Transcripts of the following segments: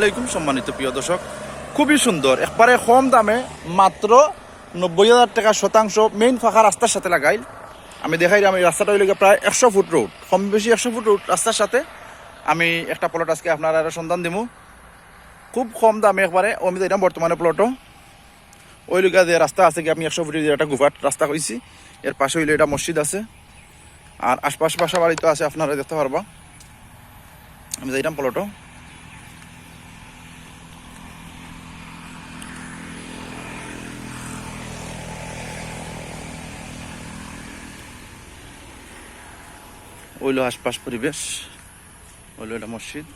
আলাইকুম সম্মানিত প্রিয় দর্শক, খুবই সুন্দর। একবারে কম দামে মাত্র নব্বই হাজার টাকা শতাংশ মেইন ফাঁকা রাস্তার সাথে লাগাই আমি দেখাই আমি রাস্তাটা হইলে প্রায় একশো ফুট রোড কম বেশি একশো ফুট রোড রাস্তার সাথে আমি একটা প্লট আজকে আপনার সন্ধান দিব খুব কম দামে একবারে আমি দিলাম বর্তমানে প্লটও ওই লোকা যে রাস্তা আছে কি আমি একশো ফুটের একটা গুফাট রাস্তা কইছি, এর পাশে হইলে এটা মসজিদ আছে। আর আশপাশ বাসা বাড়ি তো আছে, আপনারা দেখতে পারবা। আমি যাইলাম প্লটও ওইলো আশপাশ পরিবেশ ওইলো এটা মসজিদ।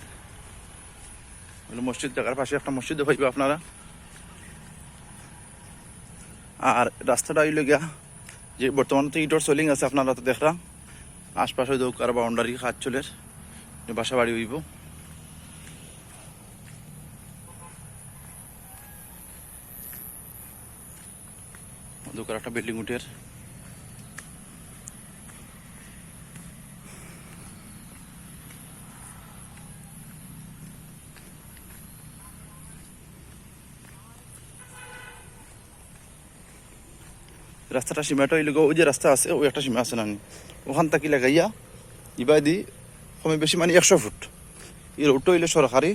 ওইলো মসজিদ দেখার পাশে একটা মসজিদ পাইবে আপনারা। আর রাস্তাটা হইল গিয়া, যে বর্তমানে তো ইটর সোলিং আছে আপনারা তো দেখরা। আশপাশে দৌকার বাউন্ডারি খাত চলের বাসা বাড়ি হইব। দৌকার একটা বিল্ডিং উঠের। রাস্তাটা সীমাটা ওই ওই যে রাস্তা আছে, ওই একটা সীমা আছে না ওখান থেকে লাগাইয়া ইবাই দি কমে বেশি মানে একশো ফুট। এই রোডটা হইলে সরকারি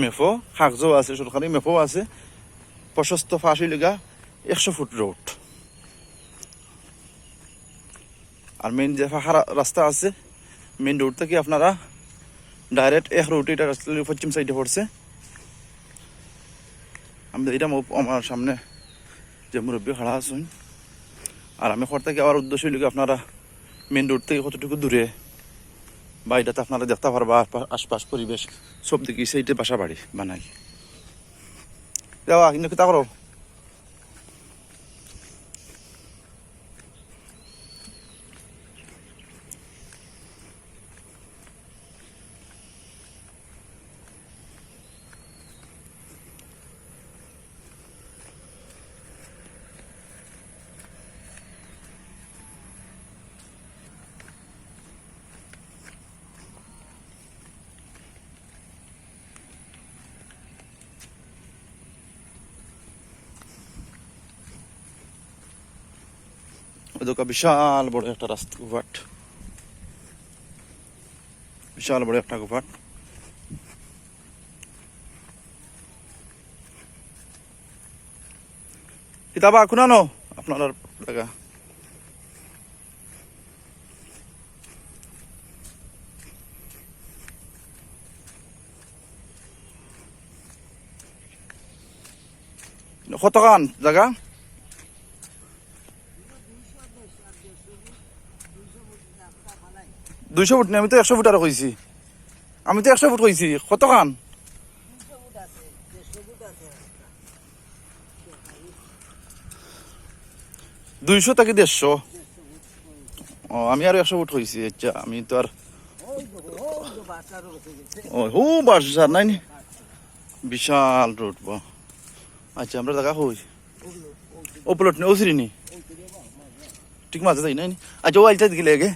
মেফো কাগজও আছে, সরকারি মেফো আছে। প্রশস্ত ফাঁস হইলে গা একশো ফুট রোড আর মেইন যে ফাঁকা রাস্তা আছে মেইন রোড থেকে আপনারা ডাইরেক্ট এক রোড এটা রাস্তা পশ্চিম সাইডে পড়ছে। আমি এটা আমার সামনে যে মুরব্বী খাড়া আছেন আর আমি ঘর থেকে আবার উদ্দেশ্য লিখে আপনারা মেন রোড থেকে কতটুকু দূরে বা এটাতে আপনারা দেখতে পারবা আশপা- আশপাশ পরিবেশ সব দিকে সেইটা বাসা বাড়ি বানাই। যাওয়া কিন্তু তা করো ওদোকা বিশাল বড় একটা রাস্তা ঘাট। বিশাল বড় একটা ঘাট। কিতাবা শুনানো আপনার জায়গা কতখান জায়গা? দুইশো ফুট নেই আমি তো একশো ফুট আরও কইছি আমি তো একশো ফুট কইছি কতখান দুইশো থেকে দেড়শো। ও আমি আর একশো ফুট কইছি আচ্ছা আমি তো আর ও হু বাস স্যার নাই বিশাল রোড বা। আচ্ছা আমরা জায়গা হই ও প্লট নি ওসরি নি। ঠিক মাঝে তাই নাই? আচ্ছা ও আইটা দিকে লেগে।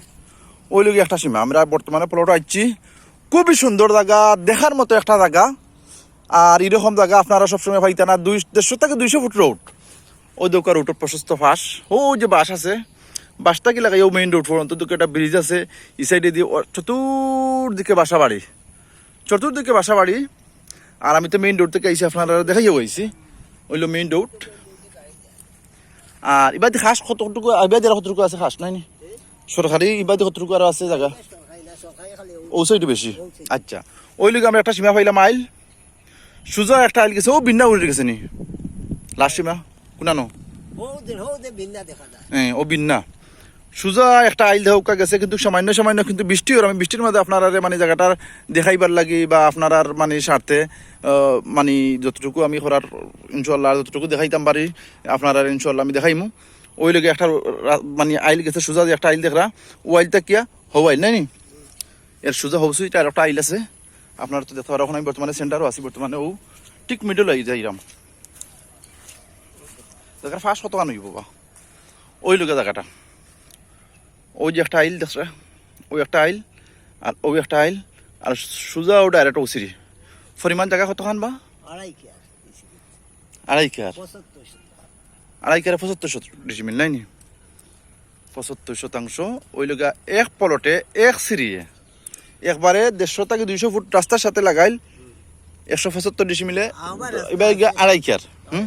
ওই লোক একটা সীমা। আমরা বর্তমানে প্লট আসছি খুবই সুন্দর জায়গা, দেখার মতো একটা জায়গা। আর এরকম জায়গা আপনারা সবসময় পাইতে না, দুই, দেড়শো থেকে দুইশো ফুট রোড ওই দোকান রোডের প্রশস্ত ফাঁস ও যে বাস আছে বাসটা কি লাগাই ও মেইন রোড পর্যন্ত। দুটো একটা ব্রিজ আছে, এই সাইডে দিয়ে চতুর্দিকে বাসা বাড়ি। চতুর্দিকে বাসা বাড়ি। আর আমি তো মেইন রোড থেকে আইসি আপনারা দেখাইও আইসি ওইলো মেইন রোড আর এবার খাস কতটুকু এবার যারা কতটুকু আছে খাস নাই নি? সরকারি ইবাদি কতটুকু আছে জায়গা? ও সাইডে বেশি। আচ্ছা। ওই লিগে আমরা একটা সীমা পাইলাম আইল। সুজা একটা আইল গেছে, ও বিন্না উড়ে গেছে নি। লাস্ট সীমা, কোনানো? হ্যাঁ ও বিন্না। সুজা একটা আইল দেহকা গেছে, কিন্তু সামান্য সামান্য কিন্তু বৃষ্টি ওর আমি বৃষ্টির মধ্যে আপনারা মানে জায়গাটার দেখাইবার লাগি বা আপনার মানে স্বার্থে মানে যতটুকু আমি করার ইনশাল্লাহ যতটুকু দেখাইতাম পারি, আপনারা ইনশাল্লাহ আমি দেখাইমু। ওই লগে একটা মানে আইল গেছে সুজা যে একটা আইল দেখরা ও আইলটা কিয়া? হৌ আইল নাই এর সুজা হবসুই তার একটা আইল আছে। আপনারা তো দেখতে পারো এখন আমি বর্তমানে সেন্টারও আছি বর্তমানে ও ঠিক মিডল আই যাইরাম জায়গার ফার্স্ট কত কান হইব বা? ওই লোকে জায়গাটা। ওই যে একটা আইল দেখছ ওই একটা আইল আর ওই একটা আইল আর সোজা ও ডাইরেক্ট ওসিরি। পরিমাণ জায়গা কতখান বা? আড়াই কেয়ার আড়াই কেয়ার। আড়াই কেয়ারে পঁচাত্তর ডিসিমিল নাই নি? পঁচাত্তর শতাংশ। ওই লগা এক পলটে এক সিরিয়ে। একবারে দেড়শো থেকে দুইশো ফুট রাস্তার সাথে লাগাইল। একশো পঁচাত্তর ডিসিমিলে এবার আড়াই কেয়ার হুম?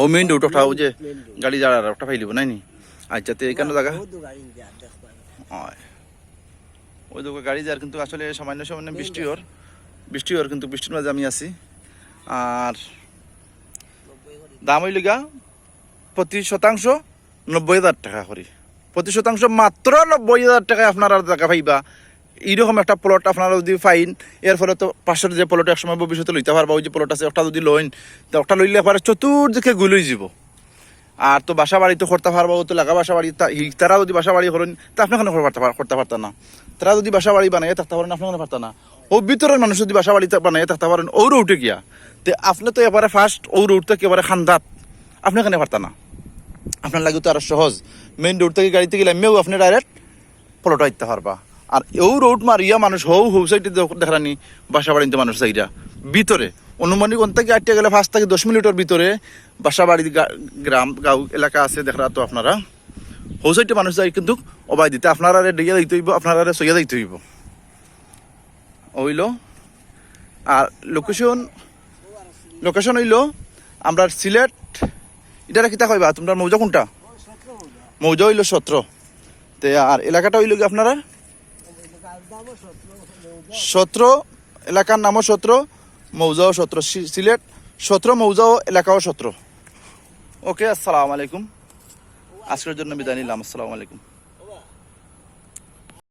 ও মেইন রোড যে গাড়ি যাওয়ার ওটা ফাইলিব নাই নি? আচ্ছা তো এখানে জায়গা? ওই দেখো গাড়ি যার কিন্তু আসলে সামান্য সামান্য বৃষ্টি ওর বৃষ্টি ওর কিন্তু বৃষ্টির মাঝে আমি আছি। আর দাম হইল গা প্রতি শতাংশ নব্বই হাজার টাকা করি। প্রতি শতাংশ মাত্র নব্বই হাজার টাকায় আপনারা টাকা পাইবা। এইরকম একটা প্লট আপনারা যদি ফাইন এর ফলে তো পাশের যে প্লট একসময় ভবিষ্যতে লইতে পারবা, ওই যে প্লট আছে, ওটা যদি লইন, তো ওটা লইলে পরে চতুর্দিকে গুলই যাব আর তো বাসা বাড়ি তো করতে পারব তো লাগা বাসা বাড়ি তারা যদি বাসা বাড়ি করেন, তা আপনি কেন করতে পারতেন না। তারা যদি বাসা বাড়ি বানাই থাকতে পারেন আপনি কেন পারতেন না। ও ভিতরের মানুষ যদি বাসা বাড়ি বানাই থাকতে পারেন ও রুটে গিয়া। তে আপনি তো এবারে ফার্স্ট ও রুট থেকে এবারে খান্দাত। আপনি কেন পারতেন না। আপনার লাগে তো আরও সহজ। মেইন রোড থেকে গাড়িতে গেলে আমিও আপনি ডাইরেক্ট পলটা আইতে পারবা। আর এও রোড মারিয়া মানুষ হৌ হৌ সাইডে দেখানি বাসা বাড়িতে মানুষ সাইডা। ভিতরে অনুমানিক অন্ত থেকে আটটা গেলে ফার্স্ট থেকে দশ মিনিটের ভিতরে বাসা বাড়ি গ্রাম, গাঁও, এলাকা আছে, দেখা তো আপনারা। হৌ সাইডে মানুষ যাই কিন্তু অবাই দিতে। আপনারা ডিগে দিতে হইব, আপনারা সইয়া দিতে হইব। হইল। আর লোকেশন লোকেশন হইল আমরা সিলেট। এটা কিতা কইবা? তোমরা মৌজা কোনটা? মৌজা হইল সতেরো। তে আর এলাকাটা হইল কি আপনারা? সতেরো, এলাকার নামও সত্র, মৌজাও সতেরো। সিলেট সতেরো, মৌজাও এলাকাও সত্র। ওকে, আসসালামু আলাইকুম। আজকের জন্য বিদায় নিলাম। আসসালামু আলাইকুম।